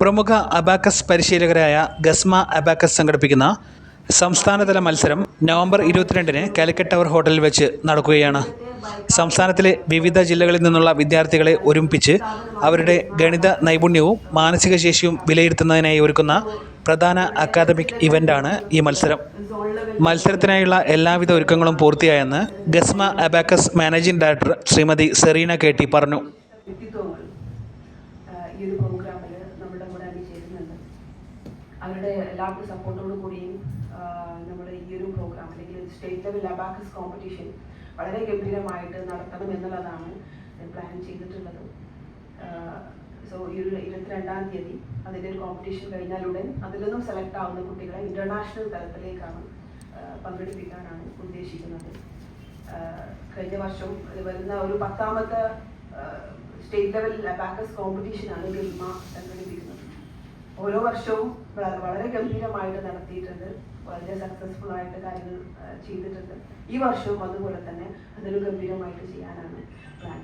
പ്രമുഖ abacus പരിശീലകരായ ഗസ്മ abacus സംഘടിപ്പിക്കുന്ന സംസ്ഥാനതല മത്സരം നവംബർ ഇരുപത്തിരണ്ടിന് കാലിക്കറ്റ് ടവർ ഹോട്ടലിൽ വെച്ച് നടക്കുകയാണ്. സംസ്ഥാനത്തിലെ വിവിധ ജില്ലകളിൽ നിന്നുള്ള വിദ്യാർത്ഥികളെ ഒരുമിപ്പിച്ച് അവരുടെ ഗണിത നൈപുണ്യവും മാനസിക ശേഷിയും വിലയിരുത്തുന്നതിനായി ഒരുക്കുന്ന പ്രധാന അക്കാദമിക് ഇവന്റാണ് ഈ മത്സരം. മത്സരത്തിനായുള്ള എല്ലാവിധ ഒരുക്കങ്ങളും പൂർത്തിയായെന്ന് ഗസ്മ abacus managing director Shrimati Sereena K പറഞ്ഞു. ഈ ഒരു പ്രോഗ്രാമിൽ നമ്മുടെ കൂടെ അണിചേരുന്നുണ്ട് അവരുടെ എല്ലാവർക്കും സപ്പോർട്ടോടു കൂടിയും നമ്മുടെ ഈ ഒരു പ്രോഗ്രാം അല്ലെങ്കിൽ സ്റ്റേറ്റ് ലെവൽ അബാക്കസ് കോമ്പറ്റീഷൻ വളരെ ഗംഭീരമായിട്ട് നടത്തണം എന്നുള്ളതാണ് പ്ലാൻ ചെയ്തിട്ടുള്ളത്. സോ ഈ ഒരു ഇരുപത്തിരണ്ടാം തീയതി അതിന്റെ ഒരു കോമ്പറ്റീഷൻ കഴിഞ്ഞാലുടൻ അതിൽ നിന്നും സെലക്ട് ആവുന്ന കുട്ടികളെ ഇന്റർനാഷണൽ തലത്തിലേക്കാണ് പങ്കെടുപ്പിക്കാനാണ് ഉദ്ദേശിക്കുന്നത്. കഴിഞ്ഞ വർഷം വരുന്ന ഒരു പത്താമത്തെ സ്റ്റേറ്റ് ലെവൽ അബാക്കസ് കോമ്പറ്റീഷൻ ആണ് ഗിൽമ സംഘടിപ്പിക്കുന്നത് ഓരോ വർഷവും വളരെ ഗംഭീരമായിട്ട് നടത്തിയിട്ടുണ്ട് വളരെ സക്സസ്ഫുൾ ആയിട്ട് കാര്യങ്ങൾ ചെയ്തിട്ടുണ്ട്. ഈ വർഷവും അതുപോലെ തന്നെ അതൊരു ഗംഭീരമായിട്ട് ചെയ്യാനാണ് പ്ലാൻ